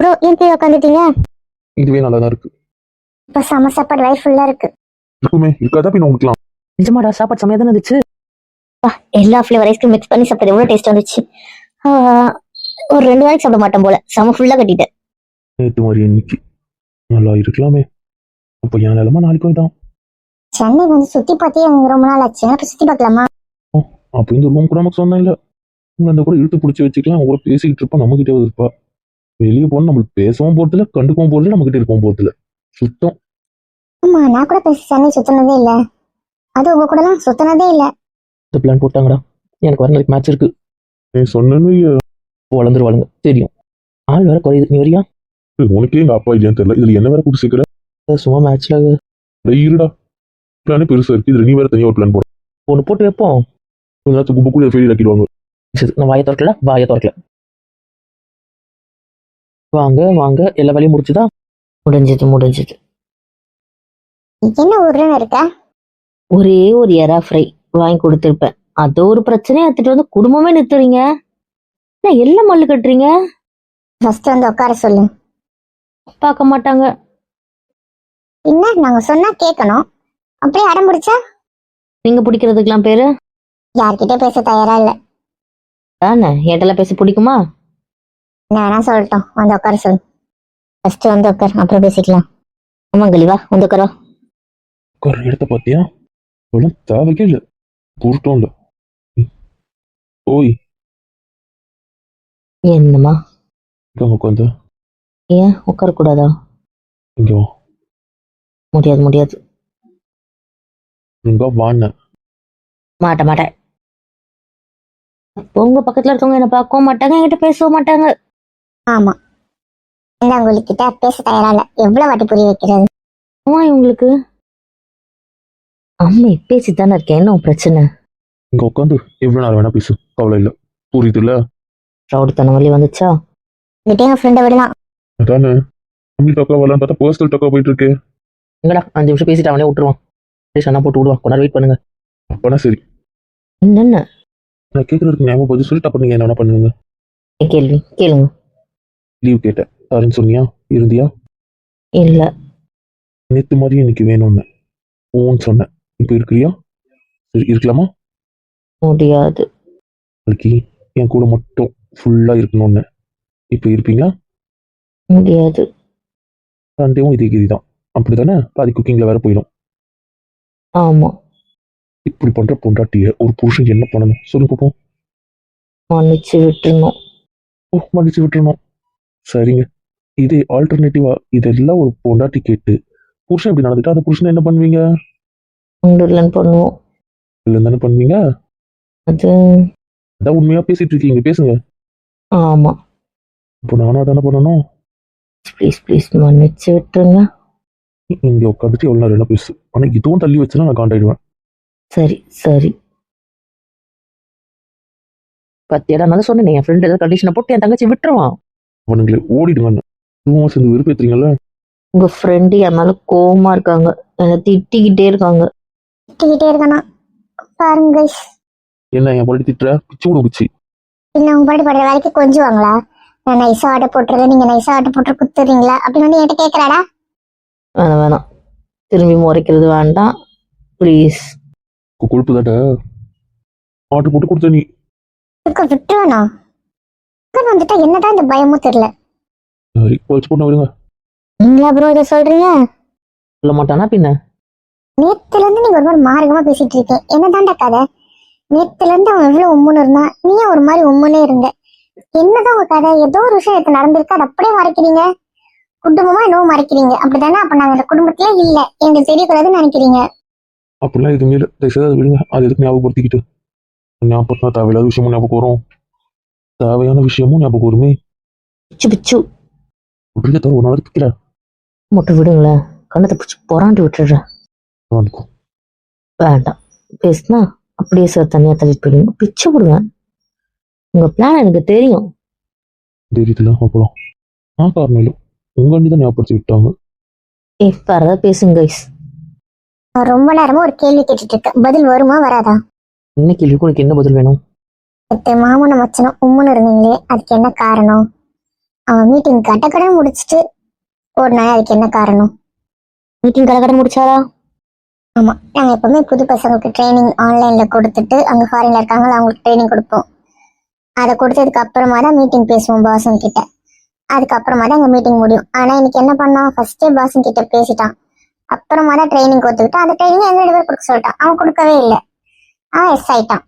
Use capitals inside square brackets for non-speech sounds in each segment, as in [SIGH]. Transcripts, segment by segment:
Bro ஏன் போய் உட்காந்துட்டீங்க இதுவே நல்லா தான் இருக்கு. இப்போ செம சாப்பாடு வயிறு ஃபுல்லா இருக்கு. இருக்குமே இருக்காதா பின்ன உங்களுக்குலாம் நிஜமாடா சாப்பாடு செம்மையா தானே இருந்துச்சு? எல்லா ஃப்ளேவர் ஐஸ்கிரீம் மிக்ஸ் பண்ணி சாப்பிட்டது எவ்வளோ டேஸ்ட் வந்துச்சு ஆ, ஒரு ரெண்டு நாளைக்கு சாப்பிட மாட்டேன் போல. செம ஃபுல்லா கட்டிட்டேன். நேற்று மாதிரி இன்னைக்கு. நல்லா இருக்கலாமே. அப்போ என் நிலமா நாளைக்கும் தான் சென்னை வந்து சுத்தி பார்த்தே எனக்கு ரொம்ப நாள் ஆச்சு. அப்ப சுத்தி பார்க்கலாமா? அப்போ இந்த ரூம் கூட நமக்கு சொந்தம் இல்லை. உங்களை அந்த கூட இழுத்து பிடிச்சி வச்சுக்கலாம். அவங்க கூட பேசிக்கிட்டு இருப்பா நம்மகிட்டே இருப்பா. வெளியே போனால் நம்மளுக்கு பேசவும் போகிறதில்ல கண்டுக்கவும் போகிறதில்ல நம்மகிட்ட இருக்கவும் போகிறதில்ல சுத்தம். ஆமா நான் கூட பேசி சென்னை சுத்தினதே இல்ல. அது உங்க கூட எல்லாம் சுத்தினதே இல்ல. இந்த பிளான் போட்டாங்கடா. எனக்கு வர நாளைக்கு மேட்ச் இருக்கு. நீ சொன்னேன்னு வளர்ந்துருவாளுங்க. தெரியும். ஆள் வேற குறையுது. நீ வரியா? உனக்கே எங்கள் அப்பா இல்லையான்னு தெரியல. இதில் என்ன வேற கூட்டு சேர்க்குற? சும்மா மேட்ச்ல இருடா. பிளானே பெருசாக இருக்குது இதில் நீ வேற தனியாக ஒரு பிளான் போட. ஒன்று போட்டு வைப்போம். ஏதாச்சும் குப்பை கூட ஃபெயில் ஆக்கிடுவாங்க சரி, நான் வாயை திறக்கல. வாயை திறக்கல. வாங்க வாங்க எல்லா வேலையும் முடிச்சுதா முடிஞ்சது முடிஞ்சது. என்ன ஊர்லன்னு இருக்க? ஒரே ஒரு எறா ஃப்ரை வாங்கி கொடுத்துருப்பேன். அது ஒரு பிரச்சனையை எடுத்துட்டு வந்து குடும்பமே நிறுத்துறீங்க? என்ன எல்லாம் மல்லு கட்டுறீங்க? ஃபர்ஸ்ட் வந்து உட்கார சொல்லு. பார்க்க மாட்டாங்க. என்ன நாங்க சொன்னா கேட்கணும். அப்படியே அடம் பிடிச்சா? நீங்க பிடிக்கிறதுக்கெல்லாம் பேரு? யார்கிட்ட பேச தயாரா இல்ல. தானே என்கிட்ட பேச பிடிக்குமா? என்ன வேணா சொல்லட்டும் வந்து உட்கார சொல்லு. ஃபர்ஸ்ட் வந்து உட்கார் அப்புறம் பேசிக்கலாம். ஆமா கலிவா வந்து உட்காரோ. உட்கார இடத்த பார்த்தியா? இவ்வளோ தேவைக்கே இல்லை. பொருட்டும் இல்லை ஓய். என்னம்மா? இங்கே உட்காந்து. ஏன் உட்காரக்கூடாதா இங்கே வா. முடியாது முடியாது. இங்கே வாண்ண. மாட்ட மாட்டேன். உங்க பக்கத்துல இருக்கவங்க என்ன பார்க்கவும் மாட்டாங்க என்கிட்ட பேசவும் மாட்டாங்க. ஆமா. இந்த உங்ககிட்ட பேச தயாரா இல்ல. எவ்வளவு வாட்டி புரிய வைக்கிறது? அம்மா இவங்களுக்கு அம்மா பேசி தானே இருக்கேன். என்ன பிரச்சனை? இங்கே உட்காந்து எவ்வளோ நேரம் வேணா பேசு. கவலை இல்லை. புரியுதுல்ல ரவுடித்தனம் வழி வந்துச்சா? கிட்டே எங்க ஃப்ரெண்டை விடலாம் அதானே? ஃபேமிலி டாக்கா வரலான்னு பார்த்தா பர்சனல் டாக்கா போயிட்டு இருக்கு எங்கடா அஞ்சு நிமிஷம் பேசிட்டு அவனே விட்டுருவான். அண்ணா போட்டு விடுவான். கொஞ்ச நேரம் வெயிட் பண்ணுங்க. அப்பனா சரி. என்னென்ன? நான் கேட்கறதுக்கு ஞாபகம் பதில் சொல்லிட்டு அப்புறம் நீங்கள் என்ன வேணா பண்ணுங்க கேள்வி? கேளுங்க. லீவ் கேட்டேன் யாருன்னு சொன்னியா? இருந்தியா? இல்ல. நேற்று மாதிரி எனக்கு வேணும்னு. ஓன்னு சொன்னேன். இப்போ இருக்கிறியா? சரி இருக்கலாமா? முடியாது. நாளைக்கு என் கூட மட்டும் ஃபுல்லாக இருக்கணும்னு. இப்போ இருப்பீங்களா? முடியாது. சண்டேவும் இதே கீதி தான் அப்படி தானே பாதி குக்கிங்கில் வேற போயிடும். ஆமா. இப்படி பண்ணுற பொண்டாட்டிய ஒரு புருஷன் என்ன பண்ணணும்? சொல்லு பார்ப்போம் மன்னிச்சு விட்டுருணும் ஓ மன்னிச்சு விட்டுறணும். சரிங்க. இதே ஆல்டர்னேட்டிவா இதெல்லாம் ஒரு பொண்டாட்டி கேட்டு புருஷன் இப்படி நடந்துட்டா அந்த புருஷனை என்ன பண்ணுவீங்க? இல்லைன்னு பண்ணுவோம். இல்லை தானே பண்ணுவீங்க? அது அதான் உண்மையா பேசிட்டு இருக்கீங்க பேசுங்க. ஆமா. இப்போ நானும் அதானே பண்ணணும்? ப்ளீஸ் ப்ளீஸ் மன்னிச்சு விட்டுருங்க. இங்க உட்காந்துட்டு எவ்வளோ நேரம் என்ன பேசு. ஆனால் இதுவும் தள்ளி வச்சுன்னா நான் காண்டாயிடுவேன். சரி சரி. பத்தியடா நான் சொன்னேன் என் ஃப்ரெண்ட் ஏதாவது கண்டிஷனை போட்டு என் தங்கச்சி விட்டுருவான். அவனுங்களே ஓடிடுவாங்க இதுவும் சேர்ந்து வெறுப்பேத்துறீங்கல்ல உங்க ஃப்ரெண்டு என் மேல கோவமா இருக்காங்க. என்னை திட்டிக்கிட்டே இருக்காங்க. திட்டிக்கிட்டே இருக்கணும் பாருங்க guys. என்ன என் படி திட்டுற? பிச்சு விடு பிச்சு. இல்ல உங்க பாட்டு படுற வேலைக்கு கொஞ்சுவாங்களா? நான் நைஸா ஆட்டை போட்டுறது நீங்க நைஸா ஆட்டை போட்டு குத்துறீங்களா? அப்படின்னு வந்து என்கிட்ட கேக்குறாடா? வேணாம் வேணாம். திரும்பி முறைக்கிறது வேண்டாம். ப்ளீஸ் கு- கொழுப்பு தாட்ட ஆட்டு போட்டு கொடுத்த நீ விட்டுருவானா? உட்கார் வந்துட்டா என்னதான் இந்த பயமும் தெரியல. சரி போட்டு விடுங்க. நீங்களா ப்ரோ இதை சொல்றீங்க? சொல்ல மாட்டானா பின்ன? நேத்துல இருந்து நீங்க ஒரு மாதிரி மார்க்கமா பேசிட்டு இருக்கீங்க. என்னதான்டா கதை? நேத்துல இருந்து அவன் எவ்வளவு உம்முன்னு இருந்தான் நீயும் ஒரு மாதிரி உம்முன்னே இருந்த. என்னதான் உங்க கதை? ஏதோ ஒரு விஷயம் இது நடந்திருக்கு அதை அப்படியே மறைக்கிறீங்க. குடும்பமா என்னவோ மறைக்கிறீங்க. அப்படிதானே அப்ப நாங்க இந்த குடும்பத்துல இல்ல. எங்களுக்கு தெரியக்கூடாதுன்னு நினைக்கிறீங்க. அப்படிலாம் எதுவுமே இல்லை. தயவுசெய்து அதை விடுங்க. அது எதுக்கு ஞாபகப்படுத்திக்கிட்டு? ஞாபகம் தேவையில்லாத விஷயமும் ஞாபகம் வரும். தேவையான விஷயமும் ஞாபகம் வருமே? பிச்சு பிச்சு. விடுங்க தவிர ஒரு நாள் திக்கிற மட்டும் விடுங்களேன் கண்ணத்தை பிடிச்சி பொறாண்டி விட்டுடுறேன். வேண்டாம். பேசுனா அப்படியே சார் தனியா தள்ளிட்டு போயிடுங்க. பிச்சு விடுவேன் உங்க பிளான் எனக்கு தெரியும். தைரியத்தில் அப்பலாம் நான் காரணம் இல்லை. உங்க அண்ணி தான் ஞாபகப்படுத்தி விட்டாங்க. ஏ வேற பேசுங்க கைஸ் நான் ரொம்ப நேரமா ஒரு கேள்வி கேட்டுட்டு இருக்கேன். பதில் வருமா வராதா? என்ன கேள்விக்கு உனக்கு என்ன பதில் வேணும்? நேத்து மாமனும் மச்சனும் உம்முன்னு இருந்தீங்களே அதுக்கு என்ன காரணம்? அவன் மீட்டிங் கட்ட முடிச்சிட்டு நாள் அதுக்கு என்ன காரணம்? மீட்டிங் கடை முடிச்சாரா? ஆமா நாங்க எப்பவுமே புது பசங்களுக்கு ட்ரைனிங் ஆன்லைன்ல கொடுத்துட்டு அங்க ஃபாரின்ல இருக்காங்களா அவங்களுக்கு ட்ரைனிங் கொடுப்போம். அதை கொடுத்ததுக்கு அப்புறமா தான் மீட்டிங் பேசுவோம் பாசன் கிட்ட. அதுக்கப்புறமா தான் எங்க மீட்டிங் முடியும். ஆனா இன்னைக்கு என்ன பண்ணான்? ஃபர்ஸ்டே பாசன் கிட்ட பேசிட்டான். அப்புறமா தான் ட்ரைனிங் கொடுத்துக்கிட்டான். அந்த ட்ரைனிங் எங்க ரெண்டு பேர் கொடுக்க சொல்லிட்டான். அவன் கொடுக்கவே இல்லை. அவன் எஸ் ஆயிட்டான்.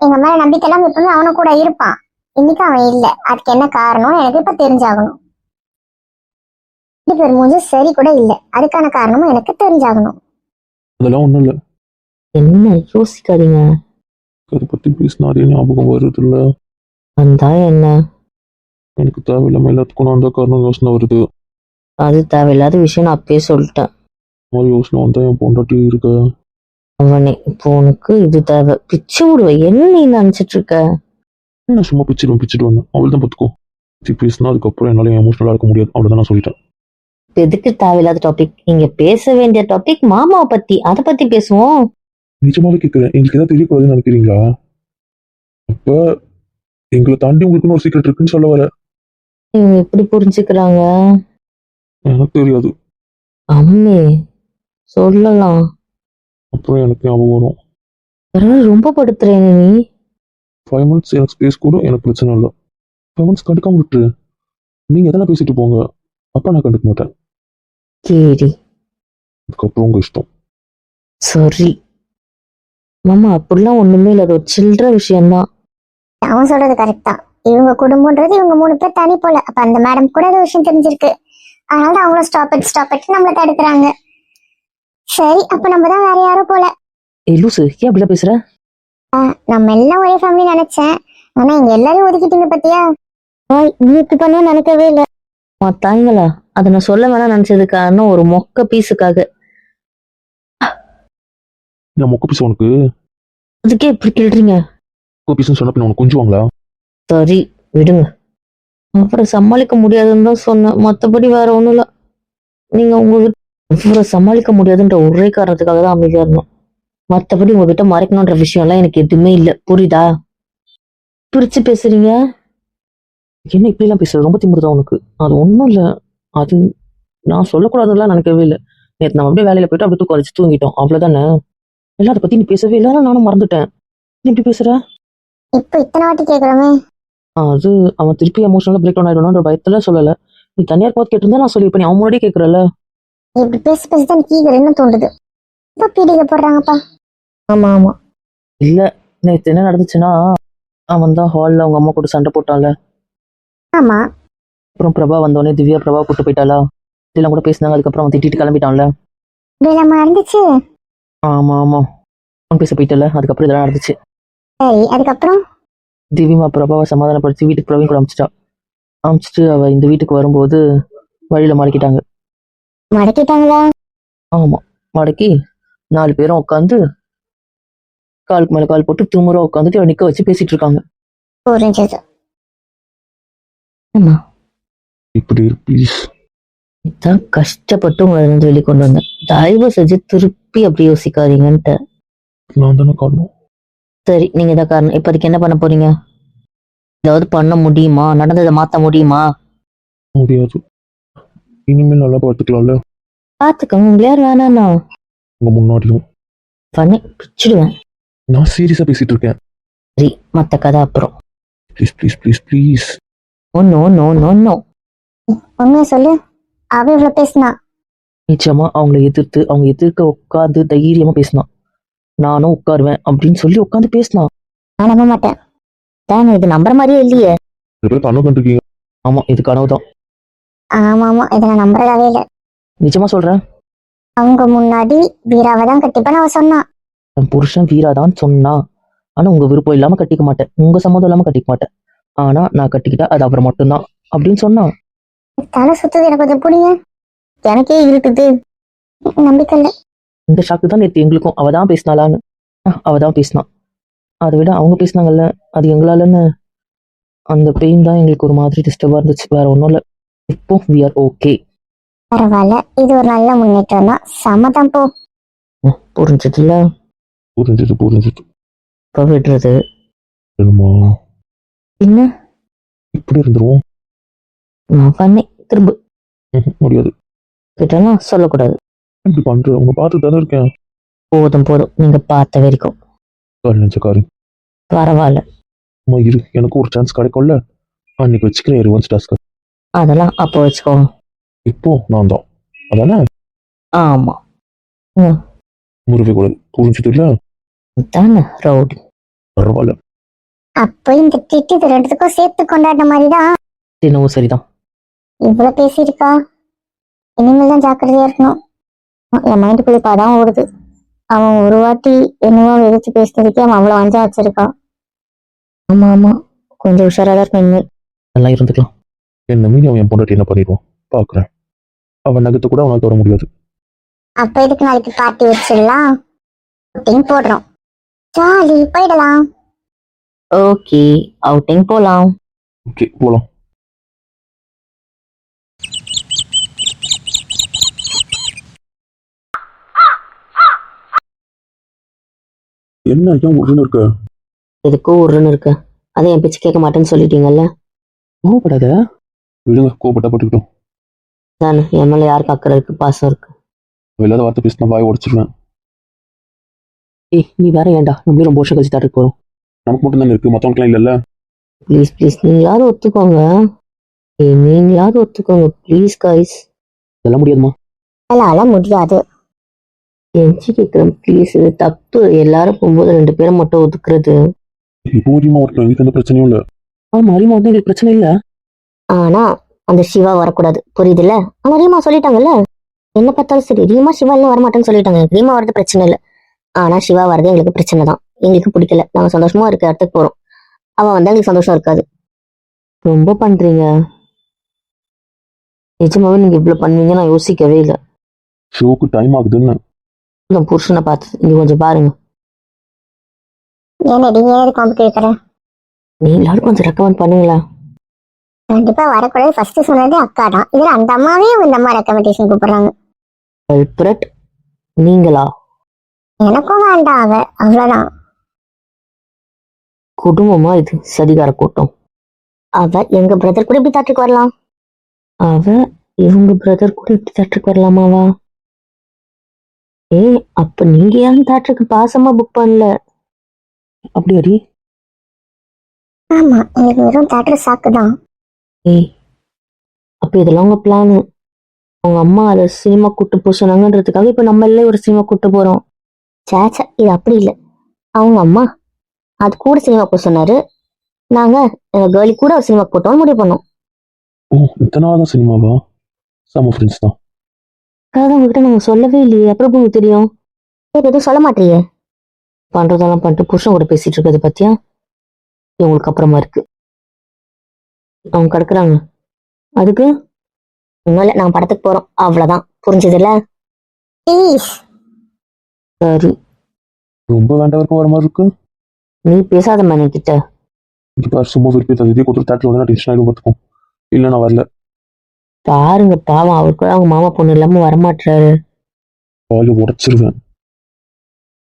எங்க மேல நம்பிக்கை எல்லாம் எப்பவுமே அவனு கூட இருப்பான். இன்னைக்கு அவன் இல்லை. அதுக்கு என்ன காரணம் எனக்கு இப்ப தெரிஞ்சாகணும். ரெண்டு பேர் மூஞ்சும் சரி கூட இல்லை. அதுக்கான காரணமும் எனக்கு தெரிஞ்சாகணும். அதெல்லாம் ஒன்றும் இல்லை. என்ன? யோசிக்காதீங்க. அதை பற்றி பேசினா அதே ஞாபகம் வருது இல்லை வந்தா என்ன? எனக்கு தேவையில்லாமல் எல்லாத்துக்கும் நான் தான் காரணம் யோசனை வருது. அது தேவையில்லாத விஷயம் நான் அப்பயே சொல்லிட்டேன். இந்த மாதிரி யோசனை வந்தால் என் பொண்டாட்டி இருக்க? அவனே இப்போ உனக்கு இது தேவை. பிச்சு விடுவேன் என்ன நீ நினைச்சிட்டு இருக்க? என்ன சும்மா பிச்சிடுவேன் பிச்சிட்டு வந்தேன் அவள் தான் பார்த்துக்கோ. பேசினா அதுக்கப்புறம் என்னால் எமோஷனலாக இருக்க முடியாது. அவ்வளோதான் நான் சொல்லிட்டேன். எதுக்கு தேவையில்லாத டாபிக் நீங்க பேச வேண்டிய டாபிக் மாமாவை பத்தி அதை பத்தி பேசுவோம். நிஜமாவே கேட்குறேன் எங்களுக்கு எதாவது தெரியக்கூடாதுன்னு நினைக்கிறீங்களா? அப்போ எங்களை தாண்டி உங்களுக்குன்னு ஒரு சீக்ரெட் இருக்குன்னு சொல்ல வர. இவங்க எப்படி புரிஞ்சுக்கிறாங்க? எனக்கு தெரியாது. அம்மே சொல்லலாம். அப்புறம் எனக்கு ஞாபகம் வரும். ரொம்ப படுத்துறேன் நீ. ஃபைவ் மினிட்ஸ் எனக்கு ஸ்பேஸ் கூட எனக்கு பிரச்சனை இல்லை. ஃபைவ் மினிட்ஸ் கண்டுக்காம விட்டுரு. நீங்கள் எதனா பேசிட்டு போங்க. அப்போ நான் கண்டுக்க மாட்டேன். கேடி அதுக்கப்புறம் உங்கள் இஷ்டம். சரி மாமா அப்படிலாம் ஒண்ணுமே இல்லை. அது ஒரு சில்லற விஷயம்தான். அவன் சொல்றது கரெக்ட் தான். இவங்க குடும்பம்ன்றது இவங்க மூணு பேர் தனி போல. அப்ப அந்த மேடம் கூட ஏதோ விஷயம் தெரிஞ்சிருக்கு. அதனால தான் அவங்களும் ஸ்டாப் இட் ஸ்டாப் இட் நம்மள தடுக்கிறாங்க. சரி அப்ப நம்ம தான் வேற யாரும் போல. ஏய் லூசு ஏன் அப்படிலாம் பேசுற? நம்ம எல்லாம் ஒரே ஃபேமிலி நினைச்சேன். ஆனா இங்க எல்லாரையும் ஒதுக்கிட்டீங்க பத்தியா? ஓய், நீ இப்படி பண்ண நினைக்கவே இல்ல. உன் தாய்ங்களா? அதை நான் சொல்ல வேணாம் நினைச்சது காரணம் ஒரு மொக்க பீஸுக்காக நான் மொக்க பீஸ் உனக்கு? அதுக்கே இப்படி கேள்றீங்க? மொக்க பீஸ்னு சொன்ன உனக்கு கொஞ்சுவாங்களா? சரி விடுங்க. அப்புறம் சமாளிக்க முடியாதுன்னு தான் சொன்னேன். மற்றபடி வேற ஒன்றும் இல்லை நீங்க உங்க அப்புறம் சமாளிக்க முடியாதுன்ற ஒரே காரணத்துக்காக தான் அமைதியா இருந்தோம். மற்றபடி உங்ககிட்ட மறைக்கணுன்ற விஷயம்லாம் எனக்கு எதுவுமே இல்லை. புரியுதா? பிரிச்சு பேசுறீங்க? என்ன இப்படிலாம் பேசுற ரொம்ப திமிருதான் உனக்கு? அது ஒன்றும் இல்லை. அது நான் சொல்லக்கூடாதுலாம் நினைக்கவே இல்லை. நேற்று நம்ம அப்படியே வேலையில போயிட்டு அப்படியே தூக்கம் வச்சு தூங்கிட்டோம். அவ்வளோதானே எல்லாம் அதை பத்தி நீ பேசவே இல்லை. நானும் மறந்துட்டேன். நீ இப்படி பேசுற? இப்ப இத்தனை வாட்டி கேக்குறோமே. ஆ, அது அவன் திருப்பி எமோஷனலாக பிரேக் டவுன் ஆயிடும்ன்ற பயத்துல சொல்லலை. நீ தனியார் பார்த்து கேட்டிருந்தா நான் சொல்லியிருப்பேன். நீ அவன் முன்னாடியே கேட்குறல இப்படி பேசி பேசி தான் கீகர் தோண்டுது? இப்ப பீடிகை போடுறாங்கப்பா? ஆமா ஆமா. இல்லை நேற்று என்ன நடந்துச்சுன்னா அவன் தான் ஹாலில் அவங்க அம்மா கூட சண்டை போட்டான்ல. ஆமா. அப்புறம் பிரபா வந்தோடனே திவ்யா பிரபா கூட்டு போயிட்டாளா? இதெல்லாம் கூட பேசினாங்க அதுக்கப்புறம் அவன் திட்டிட்டு கிளம்பிட்டான்ல. வேலாமா இருந்துச்சு ஆமா ஆமா. அவன் பேச போயிட்டல அதுக்கப்புறம் இதெல்லாம் நடந்துச்சு. சரி அதுக்கப்புறம்? திவ்யமா பிரபாவை சமாதானப்படுத்தி வீட்டுக்கு பிரவீன் கூட அமிச்சிட்டா. அமிச்சிட்டு அவ இந்த வீட்டுக்கு வரும்போது வழியில மடக்கிட்டாங்க மடக்கிட்டாங்களா? ஆமா மடக்கி நாலு பேரும் உட்காந்து காலுக்கு மேல கால் போட்டு திமுறா உட்காந்துட்டு நிக்க வச்சு பேசிட்டு இருக்காங்க. புரிஞ்சது. ஆமா இப்படி ப்ளீஸ் இதான் கஷ்டப்பட்டு உங்களை இருந்து வெளியே கொண்டு வந்தேன். தயவு செஞ்சு திருப்பி அப்படி யோசிக்காதீங்கன்ட்டு. நான் தானே காரணம். சரி நீங்க இதான் காரணம். இப்போதைக்கு என்ன பண்ண போறீங்க? ஏதாவது பண்ண முடியுமா? நடந்ததை மாத்த முடியுமா? முடியாது. இனிமேல் நல்லா பார்த்துக்கலாம்ல. பாத்துக்கோங்க உங்களை யார் வேணாண்ணா உங்க முன்னாடியும். பண்ணி பிச்சிடுவேன். நான் சீரியஸாக பேசிட்டு இருக்கேன். சரி மத்த கதை அப்புறம். Please please please please oh no no no no உண்மையை சொல்லு. அவ இவ்வளவு பேசினா. நிச்சயமா அவங்கள எதிர்த்து அவங்க எதிர்க்க உட்காந்து தைரியமா பேசினான் நானும் உட்காருவேன் அப்படின்னு சொல்லி உட்காந்து பேசினான் நான் நம்ப மாட்டேன். தாங்க இது நம்புற மாதிரியே இல்லையே. பேர் கனவு கண்டிருக்கீங்க. ஆமா இது கனவு தான் ஆமா ஆமா இதை நான் நம்புறதாவே இல்லை. நிஜமா சொல்றேன் அவங்க முன்னாடி வீராவை தான் கட்டிப்பேன்னு அவ சொன்னா. என் புருஷன் வீராதான் சொன்னா. ஆனா உங்க விருப்பம் இல்லாம கட்டிக்க மாட்டேன். உங்க சம்மதம் இல்லாம கட்டிக்க மாட்டேன். ஆனா நான் கட்டிக்கிட்டா அது அப்புறம் மட்டும்தான் அப்படின்னு சொன்னான் தலை சுத்துது எனக்கு கொஞ்சம் புரியுங்க. எனக்கே இருக்குது நம்பிக்கை இல்லை. இந்த ஷாக்கு தான் நேற்று எங்களுக்கும். அவ தான் பேசினாளான்னு. அஹ், அவ தான் பேசினான் அதை விட அவங்க பேசினாங்கல்ல அது எங்களாலன்னு அந்த பெயின் தான் எங்களுக்கு ஒரு மாதிரி டிஸ்டர்பா இருந்துச்சு. வேற ஒன்றும் இல்லை. இப்போ வி ஆர் ஓகே பரவாயில்ல. இது ஒரு நல்ல முன்னேற்றம் தான். சம்மதம் போ. புரிஞ்சதுல புரிஞ்சது புரிஞ்சது. இப்ப விடுறது. என்னமா என்ன? இப்படி இருந்துருவோம். நான் பண்ணேன் திரும்ப. முடியாது. கிட்டலாம் சொல்லக்கூடாது. இப்படி பண்ற உங்க பார்த்து தானே இருக்கேன். போதும் போதும். நீங்க பார்த்த வரைக்கும். கால் நெஞ்சக்காரி. பரவாயில்ல. அம்மா இரு. எனக்கு ஒரு சான்ஸ் கிடைக்கும்ல. அன்னைக்கு வச்சுக்கிறேன் ரிவன்ஸ் டாஸ்க் அதெல்லாம் அப்போ வச்சுக்கோங்க இப்போ நான் தான். அதானே? ஆமா. முருகை கூட புரிஞ்சுட்டு இல்ல? தானே ரவுடி. பரவாயில்ல. அப்போ இந்த திட்டு இது ரெண்டுத்துக்கும் சேர்த்து கொண்டாடின மாதிரி தான் என்னவோ சரிதான். இவ்வளவு பேசியிருக்கா? இனிமேல் தான் ஜாக்கிரதையா இருக்கணும். என் மைண்டுக்குள்ள இப்போ அதான் ஓடுது. அவன் ஒரு வாட்டி என்னவோ எதிர்த்து பேசுனதுக்கே அவன் அவ்வளவு அஞ்சா வச்சிருக்கான். ஆமா ஆமா. கொஞ்சம் உஷாரா தான் இருக்கணும் இனிமேல். நல்லா இருந்துக்கலாம். என்ன மீறி அவன் என் பொண்டாட்டி என்ன பண்ணிடுவான்? பாக்குறேன். அவன் நகத்தை கூட அவனால் தொட முடியாது. அப்ப எதுக்கு நாளைக்கு பார்ட்டி வச்சிடலாம்? அப்படின்னு போடுறோம். ஜாலி போயிடலாம். ஓகே அவுட்டிங் போலாம். ஓகே போலாம். என்ன ஏன் உடனே இருக்க? எதுக்கோ ஒருன்னு இருக்கு. அதை என் பேச்சு கேட்க மாட்டேன்னு சொல்லிட்டீங்கல்ல. கோவப்படாத. விடுங்க கோபப்பட்டா பட்டுக்கிட்டோம். தானே என் மேல யாருக்கு அக்கறை இருக்கு பாசம் இருக்கு? இல்லாத வார்த்தை பேசினா வாய் உடச்சிருவேன். ஏய் நீ வேற ஏன்டா? நம்ம ரொம்ப வருஷம் கழிச்சு தாட்டுக்கு போறோம் நமக்கு மட்டும் தானே இருக்கு மற்றவங்களுக்குலாம் இல்லைல்ல? ப்ளீஸ் ப்ளீஸ் நீங்களாவது ஒத்துக்கோங்க. ஏய் நீங்களாவது ஒத்துக்கோங்க ப்ளீஸ் கைஸ் அதெல்லாம் முடியாதுமா? அதனால முடியாது. எஞ்சி கேட்குறேன் ப்ளீஸ் இது தப்பு. எல்லாரும் போகும்போது ரெண்டு பேரும் மட்டும் ஒதுக்குறது. இப்போ வரையுமா ஒருத்தன் எங்களுக்கு எந்த பிரச்சனையும் இல்லை. ஆமா அறிமா வந்து எங்களுக்கு பிரச்சனை இல்ல. ஆனா அந்த சிவா வரக்கூடாது. புரியுதுல்ல? ஆனா ரீமா சொல்லிட்டாங்கல்ல? என்ன பார்த்தாலும் சரி. ரீமா சிவா எல்லாம் வரமாட்டேன்னு சொல்லிட்டாங்க. ரீமா வரது பிரச்சனை இல்லை. ஆனா சிவா வரது எங்களுக்கு பிரச்சனை தான். எங்களுக்கு பிடிக்கல. நாங்க சந்தோஷமா இருக்க இடத்துக்கு போறோம். அவன் வந்தா எங்களுக்கு சந்தோஷம் இருக்காது. ரொம்ப பண்றீங்க. நிஜமாவே நீங்க இவ்வளவு பண்ணுவீங்க நான் யோசிக்கவே இல்லை. ஷோக்கு டைம் ஆகுதுன்னு. இந்த புருஷனை பார்த்து இங்க கொஞ்சம் பாருங்க. ஏன்னடி ஏன் காம்பு கேட்கற நீங்களாவது கொஞ்சம் ரெக்கமெண்ட் பண்ணுங்களா கண்டிப்பா வரக்கூடாது. ஃபர்ஸ்ட் சொன்னது அக்கா தான் இதுல அந்த அம்மாவே இந்த அம்மா ரெக்கமெண்டேஷன் கூப்பிடுறாங்க. கல்பரட் நீங்களா? எனக்கும் வேண்டாம் அவ. அவ்வளவுதான். குடும்பமா இது? சதிகார கூட்டம். அவ எங்க பிரதர் கூட இப்படி தாட்டுக்கு வரலாம்? அவ இவங்க பிரதர் கூட இப்படி தேட்டருக்கு வரலாமாவா? ஏ அப்ப நீங்க ஏன் தேட்டருக்கு பாசமா புக் பண்ணல? அப்படி அடி ஆமா எனக்கு வெறும் தேட்டர் சாக்கு தான். ஏய் அப்ப இதெல்லாம் உங்க பிளானு உங்க அம்மா அதை சினிமா கூட்டு போக சொன்னாங்கன்றதுக்காக இப்ப நம்ம எல்லாம் ஒரு சினிமா கூட்டு போறோம். சேச்சா இது அப்படி இல்லை. அவங்க அம்மா அது கூட சினிமா போக சொன்னாரு. நாங்க எங்க கேர்ளி கூட ஒரு சினிமா போட்டோம்னு முடிவு பண்ணோம். ஓ இத்தனை நாள் தான் சினிமாவா? செம்ம ஃப்ரெண்ட்ஸ் தான். அதாவது உங்ககிட்ட நாங்க சொல்லவே இல்லையே. அப்புறம் உங்களுக்கு தெரியும்? சரி எதுவும் சொல்ல மாட்டீங்க பண்றதெல்லாம் பண்ணிட்டு புருஷன் கூட பேசிட்டு இருக்கிறது பத்தியா? இவங்களுக்கு அப்புறமா இருக்கு. அவங்க கிடக்குறாங்க. அதுக்கு ஒன்றும் இல்லை நாங்கள் படத்துக்கு போறோம். அவ்வளவுதான். புரிஞ்சதுல்ல? ப்ளீஸ் சரி. ரொம்ப வேண்டாம் இருக்க வர மாதிரி இருக்கு. நீ பேசாத மேனே கிட்ட. இங்க பாரு சும்மா விருப்பி தகுதியே கொடுத்து தேட்டர் வந்து நான் டென்ஷன் ஆகிடும் பார்த்துக்கும் இல்லை நான் வரல. பாருங்க பாவம். அவர் கூட அவங்க மாமா பொண்ணு இல்லாம வரமாட்டாரு வாயை உடச்சிருவேன்.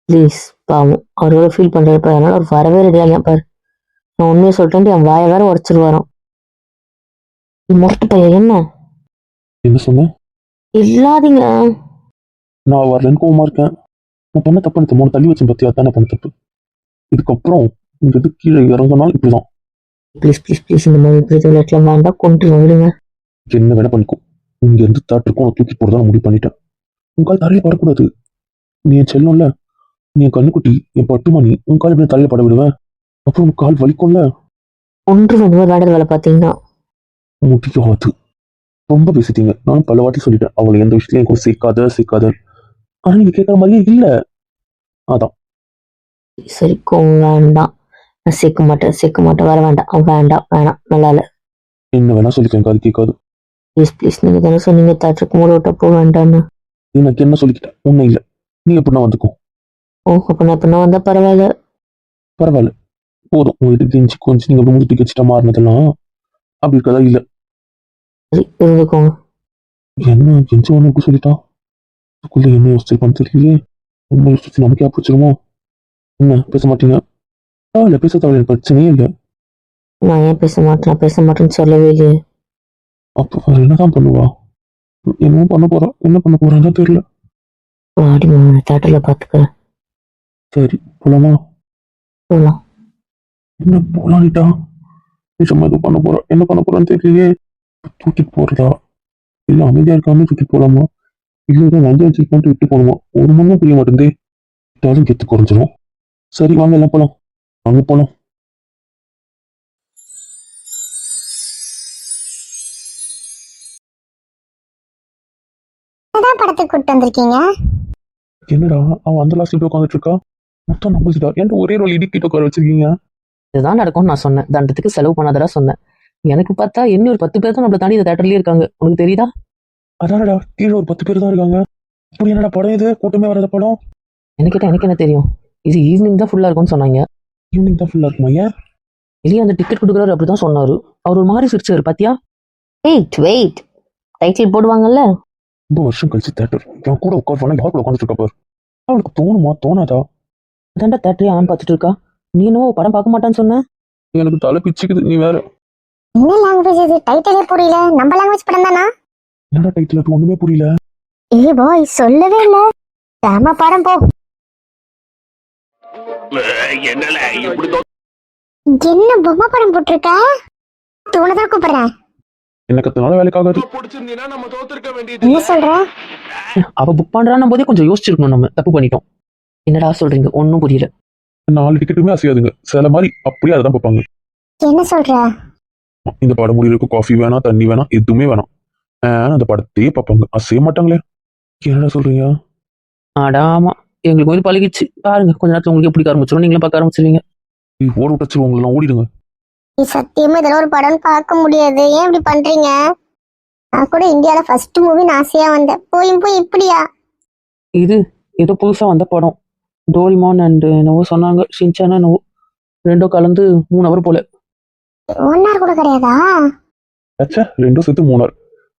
ப்ளீஸ் பாவம். அவரோட ஃபீல் பாரு அதனால அவர் வரவே ரெடியாக பாரு. நான் உண்மையை சொல்லிட்டேன் என் வாயை வேற உடச்சிருவாராம். முரட்டு பையன் என்ன? என்ன சொன்னேன் இல்லாதீங்க. நான் வரலன்னு கோவமா இருக்கேன். நான் பண்ண தப்பு எனக்கு மூணு தள்ளி வச்சேன் பத்தியா? தான் பண்ண தப்பு? இதுக்கப்புறம் இங்க இருந்து கீழே இறங்கினாலும் இப்படிதான். ப்ளீஸ் ப்ளீஸ் ப்ளீஸ் இந்த மாதிரி பிரச்சனை விளையாட்டுலாம் வேண்டாம். கொண்டு விடுங்க. என்ன வேணா பண்ணிக்கும் இங்க இருந்து தேட்டருக்கும் உன்னை தூக்கி போறதா முடிவு பண்ணிட்டேன். உன் கால் தரையில படக்கூடாது. நீ என் செல்லம்ல. நீ என் கண்ணுக்குட்டி என் பட்டுமணி உன் கால் எப்படி தலையில பட விடுவேன். அப்புறம் உன் கால் வலிக்கும்ல. ஒன்று மாதிரி வேண்டாத வேலை பார்த்தீங்கன்னா முடியாது ரொம்ப பேசிட்டீங்க. நானும் பல வாட்டி சொல்லிட்டேன். அவளை எந்த விஷயத்தையும் என் கூட சேர்க்காத சேர்க்காத. ஆனா நீங்க கேட்கற மாதிரியே இல்ல. சரி கோவம் வேண்டாம். நான் சேர்க்க மாட்டேன் சேர்க்க மாட்டேன். வர வேண்டாம். வேண்டாம். வேணாம். நல்லா இல்லை. என்ன வேணா சொல்லிக்கேன் காது கேட்காது. Please please. நீங்க தானே சொன்னீங்க தேட்டருக்கு மூட விட்டா போக வேண்டாம்னு. எனக்கு என்ன சொல்லிக்கிட்டேன் உன்னை இல்ல. நீ எப்படின்னா வந்துக்கும் ஓ அப்போ நான் இப்போ நான் வந்தா பரவாயில்ல. பரவாயில்ல. போதும். உங்ககிட்ட கெஞ்சி கொஞ்சம் நீங்க அப்படி முடித்து வச்சுட்டா மாறினதெல்லாம் அப்படி இருக்கதா? இல்ல. இருந்துக்கோங்க என்ன? கெஞ்சி ஒன்று இப்படி சொல்லிட்டான் அதுக்குள்ள என்ன யோசிச்சிருப்பான்னு தெரியலையே. ரொம்ப யோசிச்சு நமக்கே பிடிச்சிருமோ என்ன பேச மாட்டீங்க பரவாயில்ல பேச தேவையில்ல பிரச்சனையே இல்லை. நான் ஏன் பேச மாட்டேன்? பேச மாட்டேன்னு சொல்லவே இல்லையே. அப்போ வேற என்னதான் பண்ணுவா? என்னமோ பண்ண போறா? என்ன பண்ண போறான்னு தான் தெரியல மாமா தேட்டர்ல பாத்துக்கிறேன். சரி போலாமா? போலாம். என்ன போலான்ட்டா நிஜமா எதுவும் பண்ண போறா என்ன பண்ண போறான்னு தெரியலையே தூக்கிட்டு போறதா இல்ல அமைதியா இருக்காம தூக்கிட்டு போலாமா இல்ல ஏதோ லஞ்சம் வச்சிருக்கோன்ட்டு விட்டு போகணுமா ஒரு மண்ணும் புரிய மாட்டேங்குதே விட்டாலும் கெத்து குறைஞ்சிரும் சரி வாங்க எல்லாம் போலாம் வாங்க போலாம் படத்துக்கு கூட்டு வந்திருக்கீங்க. என்னடா அவன் அந்த லாஸ்ட் இப்படி உட்காந்துட்டு இருக்கா? மொத்தம் நம்பிச்சுட்டா ஏன்டா ஒரே ரோல் இடிக்கிட்டு உட்கார வச்சிருக்கீங்க? இதுதான் நடக்கும்னு நான் சொன்னேன். தண்டத்துக்கு செலவு பண்ணாதடா சொன்னேன். எனக்கு பார்த்தா இன்னும் ஒரு பத்து பேர் தான் நம்மள தாண்டி இந்த தேட்டர்லயே இருக்காங்க. உனக்கு தெரியுதா? அதானடா கீழே ஒரு பத்து பேர் தான் இருக்காங்க. இப்படி என்னடா படம் இது? கூட்டமே வராத படம்? எனக்கு கேட்டா எனக்கு என்ன தெரியும்? இது ஈவினிங் தான் ஃபுல்லா இருக்கும்னு சொன்னாங்க. ஈவினிங் தான் ஃபுல்லா இருக்குமா? ஏன்? வெளியே அந்த டிக்கெட் கொடுக்குறாரு அப்படிதான் சொன்னாரு. அவர் ஒரு மாதிரி சிரிச்சாரு பாத்தியா? வெயிட் வெயிட் டைட்டில் போடுவாங்கல்ல? ரொம்ப வருஷம் கழிச்சு தேட்டர் என் கூட உட்கார் யார் கூட உட்காந்துட்டு இருக்கா பாரு? அவளுக்கு தோணுமா? தோணாதா? அதான்டா தேட்டரே ஆன் பார்த்துட்டு இருக்கா? நீ என்னவோ படம் பார்க்க மாட்டான்னு சொன்ன? எனக்கு தலை பிச்சுக்குது நீ வேற. என்ன லாங்குவேஜ் இது? டைட்டிலே புரியல. நம்ம லாங்குவேஜ் படம் தானா? என்னடா டைட்டில் இருக்கு? ஒண்ணுமே புரியல. ஏ பாய் சொல்லவே இல்ல. செம படம் போ. என்ன பொம்மை படம் போட்டிருக்க? தூணதான் கூப்பிடுறேன். என்ன கத்தனால வேலைக்காகாது. என்ன சொல்ற? அவ புக் பண்றான போதே கொஞ்சம் யோசிச்சிருக்கணும் நம்ம. தப்பு பண்ணிட்டோம். என்னடா சொல்றீங்க? ஒன்றும் புரியல. நாலு டிக்கெட்டுமே அசையாதுங்க. சில மாதிரி அப்படியே அதை தான் பார்ப்பாங்க. என்ன சொல்ற? இந்த படம் முடியிருக்கு காஃபி வேணாம் தண்ணி வேணாம் எதுவுமே வேணாம். ஆஹ் அந்த படத்தையே பார்ப்பாங்க. அசைய மாட்டாங்களே. என்னடா சொல்றீங்க? ஆடா ஆமா. எங்களுக்கு வந்து பழகிச்சு பாருங்க கொஞ்ச நேரத்துல உங்களுக்கு பிடிக்க ஆரம்பிச்சிடும் நீங்களும் பார்க்க ஆரம்பிச்சிருவீங்க. நீ ஓட விட்டச்சு உங்களெல்லாம் ஓடிடுங்க. நீ சத்தியமா இதெல்லாம் ஒரு படம் பார்க்க முடியாது. ஏன் இப்படி பண்றீங்க? நான் கூட இந்தியால ஃபர்ஸ்ட் மூவின்னு ஆசையா வந்தேன். போயும் போய் இப்படியா? இது ஏதோ புதுசா வந்த படம். டோரிமான் அண்ட் என்னவோ சொன்னாங்க. ஷின்சான் என்னவோ ரெண்டும் கலந்து மூணு ஹவர் போல. ஒன் ஹவர் கூட கிடையாதா? அச்சா ரெண்டும் சேர்த்து மூணார்.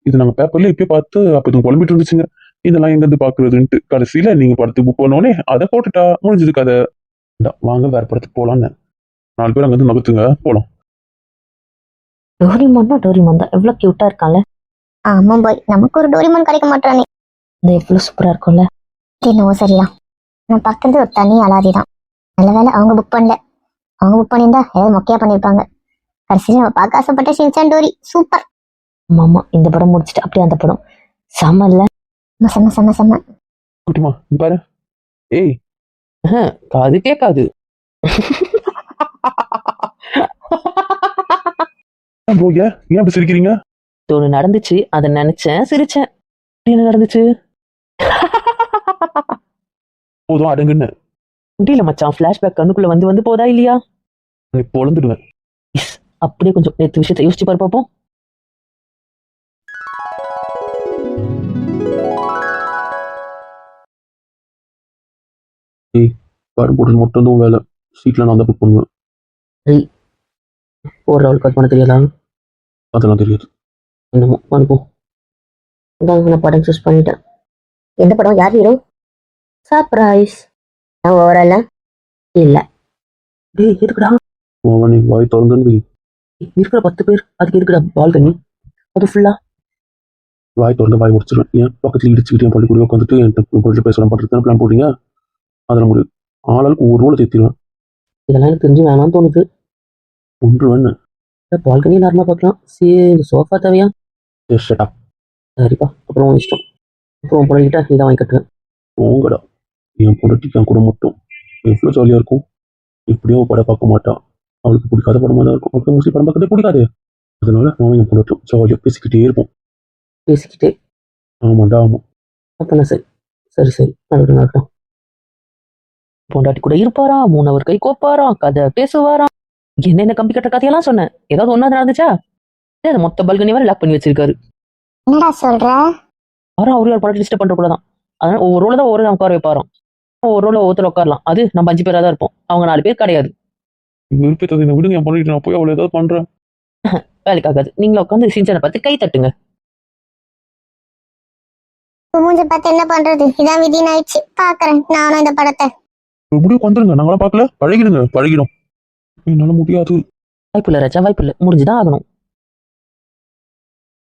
இது நாங்க பேப்பர்ல இப்பயே பார்த்து அப்ப இது குழம்பிட்டு இருந்துச்சுங்க. இதெல்லாம் எங்க இருந்து பாக்குறதுன்ட்டு. கடைசியில நீங்க படத்துக்கு புக் பண்ணோடனே அதை போட்டுட்டா முடிஞ்சது கதை. வாங்க வேற படத்துக்கு போலான்னு. நாலு பேர் அங்க இருந்து நகர்த்துங்க போலாம். டோரிமான்னா டோரிமான் தான். எவ்வளவு கியூட்டா இருக்கான்ல ஆமா பாய். நமக்கு ஒரு டோரிமான் கிடைக்க மாட்டானே இந்த எவ்வளவு சூப்பரா இருக்கும்ல. இது என்னவோ சரிதான். நான் பார்க்கறது ஒரு தனி அலாதி தான் நல்ல வேலை அவங்க புக் பண்ணல. அவங்க புக் பண்ணியிருந்தா ஏதாவது மொக்கையா பண்ணியிருப்பாங்க. கடைசியில் நம்ம பார்க்க ஆசைப்பட்ட ஷின்சான் டோரி சூப்பர் ஆமா இந்த படம் முடிச்சுட்டு அப்படியே அந்த படம். செம்ம இல்ல செம்ம செம்ம செம்ம. குட்டிமா பாரு. ஏய் காது கேட்காது. ஏன் ஏன் அப்படி சிரிக்கிறீங்க? ஒன்று நடந்துச்சு அதை நினைச்சேன் சிரிச்சேன். என்ன நடந்துச்சு? போதும் அடங்குன்னு. முடியல மச்சான் ஃபிளாஷ்பேக் கண்ணுக்குள்ள வந்து வந்து போதா இல்லையா? நீ பொழந்துடுவேன். இஸ், அப்படியே கொஞ்சம் நேற்று விஷயத்தை யோசிச்சு பாரு பார்ப்போம் படம் போடுறது மட்டும் தான் வேலை. சீட்ல நான் தான் புக் பண்ணுவேன். ஒரு ரவுல் கட் பண்ண தெரியாதா? அதெல்லாம் தெரியாது. என்னமோ அனுப்பும் நான் படம் சூஸ் பண்ணிட்டேன். எந்த படம்? யார் ஹீரோ சர்ப்ரைஸ் நான் ஓவரால இல்ல. டேய் இருக்குடா. அவன் நீ வாய் திறந்துன்னு வை. இருக்கிற பத்து பேர் அதுக்கு இருக்குடா பால்கனி அது ஃபுல்லா வாய் திறந்து வாய் முடிச்சிருவேன் ஏன் பக்கத்துல இடிச்சுக்கிட்டு என் பள்ளிக்கூட உட்காந்துட்டு என்கிட்ட போயிட்டு பேசலாம் பண்ணுறதுக்கு பிளான் போடுறீங்க? அதில் முடியும் ஆளாளுக்கு ஒரு ரோலை தேத்திடுவேன் இதெல்லாம் எனக்கு தெரிஞ்சு வேணாம்னு தோணுது. ஒன்று வேணு பால்கனி நார்மலா பார்க்கலாம்? சரி சோஃபா தேவையா சரிப்பா. அப்புறம் உன் இஷ்டம். அப்புறம் பழகிட்டா நீ தான் வாங்கி கட்டுவேன். போங்கடா. என் பொண்டாட்டிக்கு என் கூட மட்டும். எவ்வளோ ஜாலியாக இருக்கும். எப்படியும் அவ படம் பார்க்க மாட்டா. அவளுக்கு பிடிக்காத படமா தான் இருக்கும். அவளுக்கு மோஸ்ட்லி படம் பார்க்கறதே பிடிக்காது. அதனால நான் என் பொண்டாட்டும் ஜாலியாக பேசிக்கிட்டே இருப்போம். பேசிக்கிட்டே? ஆமாண்டா ஆமாம் அப்பனா சரி. சரி சரி. நடக்கட்டும் பொண்டாட்டி கூட இருப்பாரா? மூணு அவர் கை கோப்பாராம் கதை பேசுவாராம் என்னென்ன கம்பி கட்டுற கதையெல்லாம் சொன்னேன். ஏதாவது ஒண்ணா நடந்துச்சா? அது மொத்த பல்கனி வரை லாக் பண்ணி வச்சிருக்காரு. என்னடா சொல்ற? யாரும் அவரு பொண்டாட்டி டிஸ்டர்ப் பண்ற கூட தான் அதனால ஒவ்வொரு ரோல தான் ஒவ்வொரு உட்கார வைப்பாராம். ஒவ்வொரு ரோல ஒவ்வொருத்தர் உட்காரலாம். அது நம்ம அஞ்சு பேரா தான் இருப்போம். அவங்க நாலு பேர் கிடையாது. விருப்பத்தை என்னை விடுங்க என் பொண்டாட்டி நான் போய் அவளை ஏதாவது பண்ணுறேன் [LAUGHS] வேலைக்காகாது நீங்களும் உட்காந்து சிஞ்சனை பார்த்து கை தட்டுங்க. மூஞ்ச பார்த்து என்ன பண்றது? இதான் விதின்னு ஆயிடுச்சு. பாக்குறேன் நானும் இந்த படத்தை. ஒரு முடிவுக்கு வந்துருங்க நாங்களாம் பார்க்கல. பழகிடுங்க. பழகிடும். என்னால் முடியாது. வாய்ப்பு இல்லை ராஜா வாய்ப்பு இல்லை முடிஞ்சுதான் ஆகணும்.